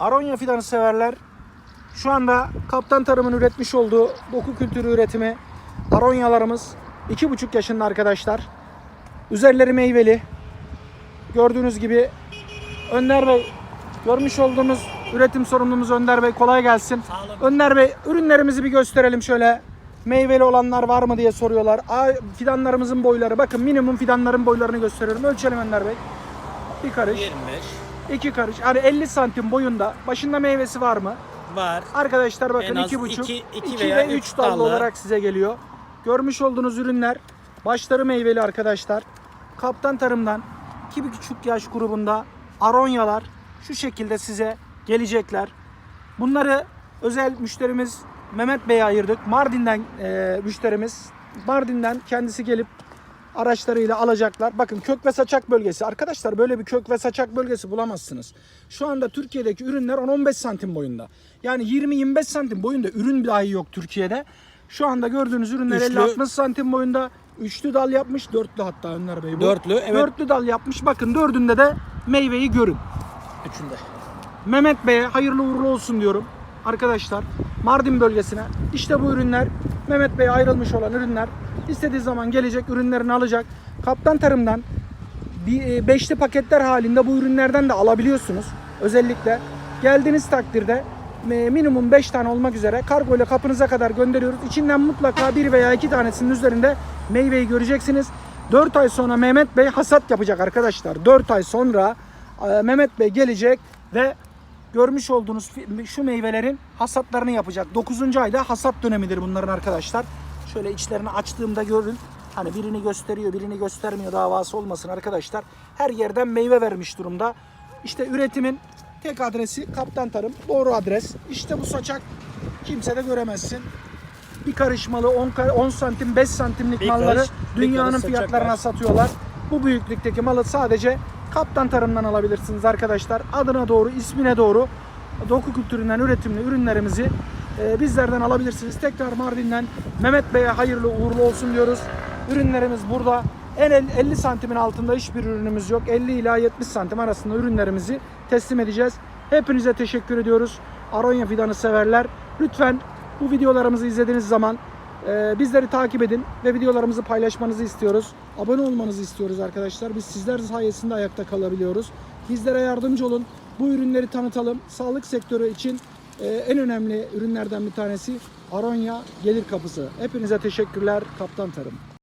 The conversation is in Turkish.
Aronya fidanı severler. Şu anda Kaptan Tarım'ın üretmiş olduğu doku kültürü üretimi Aronyalarımız 2,5 yaşında arkadaşlar. Üzerleri meyveli. Gördüğünüz gibi Önder Bey görmüş olduğunuz üretim sorumlumuz Önder Bey kolay gelsin. Önder Bey ürünlerimizi bir gösterelim şöyle. Meyveli olanlar var mı diye soruyorlar. Aa, fidanlarımızın boyları. Bakın minimum fidanların boylarını gösteriyorum. Ölçelim Önder Bey. Bir karış, 25 iki karış. Yani 50 santim boyunda. Başında meyvesi var mı? var. Arkadaşlar bakın En az iki buçuk, iki- iki iki veya ve üç üç dallı dallı. olarak size geliyor. Görmüş olduğunuz ürünler başları meyveli arkadaşlar. Kaptan Tarım'dan iki buçuk yaş grubunda aronyalar şu şekilde size gelecekler. Bunları özel müşterimiz Mehmet Bey'e ayırdık. Mardin'den e, müşterimiz. Mardin'den kendisi gelip araçlarıyla alacaklar. Bakın kök ve saçak bölgesi. Arkadaşlar böyle bir kök ve saçak bölgesi bulamazsınız. Şu anda Türkiye'deki ürünler 10-15 santim boyunda. Yani 20-25 santim boyunda ürün dahi yok Türkiye'de. Şu anda gördüğünüz ürünler Üçlü. 50-60 santim boyunda. Üçlü dal yapmış. Dörtlü hatta Önder Bey bu. Dörtlü, evet. Dörtlü dal yapmış. Bakın dördünde de meyveyi görün. Üçünde. Mehmet Bey'e hayırlı uğurlu olsun diyorum arkadaşlar. Mardin bölgesine. İşte bu ürünler Mehmet Bey'e ayrılmış olan ürünler. İstediği zaman gelecek ürünlerini alacak. Kaptan Tarım'dan bir e, beşli paketler halinde bu ürünlerden de alabiliyorsunuz. Özellikle geldiğiniz takdirde e, minimum 5 tane olmak üzere kargo ile kapınıza kadar gönderiyoruz. İçinden mutlaka bir veya iki tanesinin üzerinde meyveyi göreceksiniz. 4 ay sonra Mehmet Bey hasat yapacak arkadaşlar. 4 ay sonra e, Mehmet Bey gelecek ve görmüş olduğunuz şu meyvelerin hasatlarını yapacak. 9. ayda hasat dönemidir bunların arkadaşlar. Şöyle içlerini açtığımda görün. Hani birini gösteriyor, birini göstermiyor davası olmasın arkadaşlar. Her yerden meyve vermiş durumda. İşte üretimin tek adresi Kaptan Tarım. Doğru adres. İşte bu saçak kimse de göremezsin. Bir karışmalı 10, ka- 10 santim 5 santimlik Bir malları karış, dünyanın fiyatlarına satıyorlar. Bu büyüklükteki malı sadece Kaptan Tarım'dan alabilirsiniz arkadaşlar. Adına doğru, ismine doğru doku kültüründen üretimli ürünlerimizi e, bizlerden alabilirsiniz. Tekrar Mardin'den Mehmet Bey'e hayırlı uğurlu olsun diyoruz. Ürünlerimiz burada. En el- 50 santimin altında hiçbir ürünümüz yok. 50 ila 70 santim arasında ürünlerimizi teslim edeceğiz. Hepinize teşekkür ediyoruz. Aronya fidanı severler. Lütfen bu videolarımızı izlediğiniz zaman ee, bizleri takip edin ve videolarımızı paylaşmanızı istiyoruz. Abone olmanızı istiyoruz arkadaşlar. Biz sizler sayesinde ayakta kalabiliyoruz. Bizlere yardımcı olun. Bu ürünleri tanıtalım. Sağlık sektörü için e, en önemli ürünlerden bir tanesi Aronya gelir kapısı. Hepinize teşekkürler. Kaptan Tarım.